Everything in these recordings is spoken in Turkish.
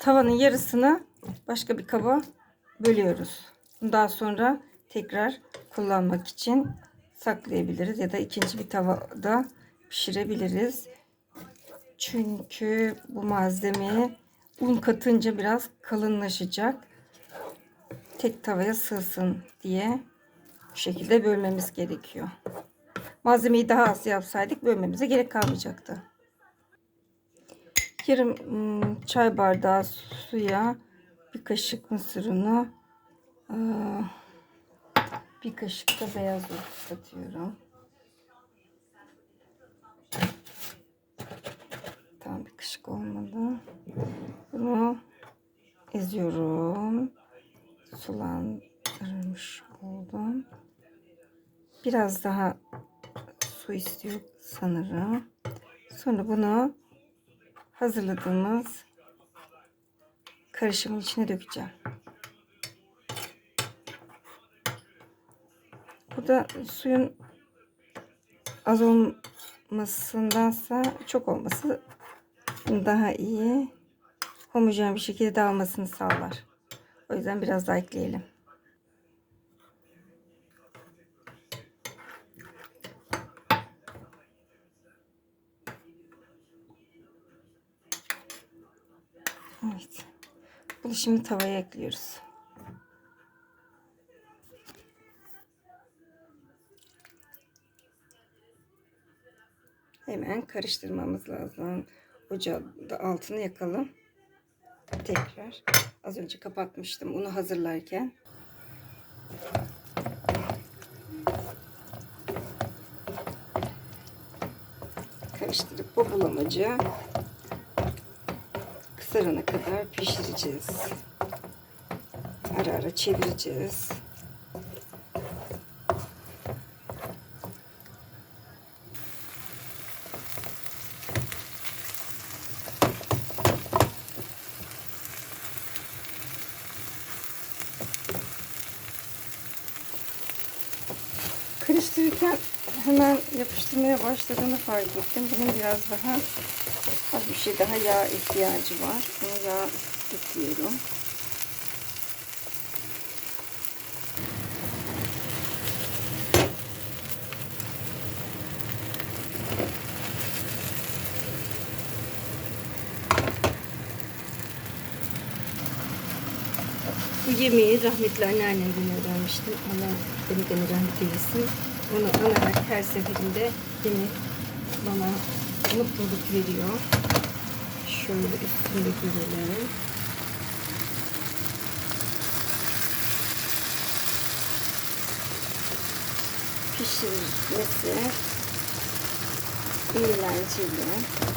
tavanın yarısını başka bir kaba bölüyoruz. Daha sonra tekrar kullanmak için saklayabiliriz ya da ikinci bir tavada pişirebiliriz. Çünkü bu malzemeye un katınca biraz kalınlaşacak. Tek tavaya sığsın diye bu şekilde bölmemiz gerekiyor. Malzemeyi daha az yapsaydık bölmemize gerek kalmayacaktı. Yarım ım, çay bardağı suya bir kaşık mısır unu, bir kaşık da beyaz yoğurt katıyorum. Tam bir kaşık olmadı. Bunu eziyorum. Sulandırmış oldum. Biraz daha su istiyor sanırım. Sonra bunu hazırladığımız karışımın içine dökeceğim. Burada suyun az olmasındansa çok olması daha iyi. Homojen bir şekilde dağılmasını sağlar. O yüzden biraz daha ekleyelim. Evet. Bunu şimdi tavaya ekliyoruz. Hemen karıştırmamız lazım. Ocağın da altını yakalım. Tekrar. Az önce kapatmıştım unu hazırlarken. Karıştırıp bu bulamacı kısarana kadar pişireceğiz. Ara ara çevireceğiz. Karıştırırken hemen yapıştırmaya başladığını fark ettim. Bunun biraz daha şey daha yağ ihtiyacı var. Bunu yağ ekliyorum. Bu yemeği rahmetli anneannemden öğrenmiştim. Allah beni gene rahmet eylesin. Onu anarak her seferinde yemek bana mutluluk veriyor. Şöyle üstünde görelim. Pişirilmesi eğlenceli.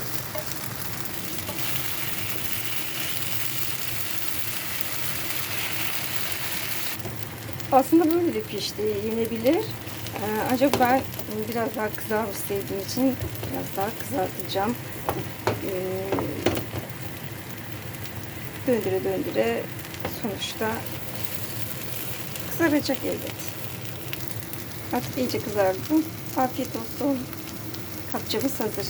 Aslında böyle de pişti, yenebilir. Ee, ancak ben biraz daha kızarmış sevdiğim için biraz daha kızartacağım. Ee, döndüre döndüre sonuçta kızaracak elbet. Artık iyice kızardı. Afiyet olsun. Kapçamız hazır.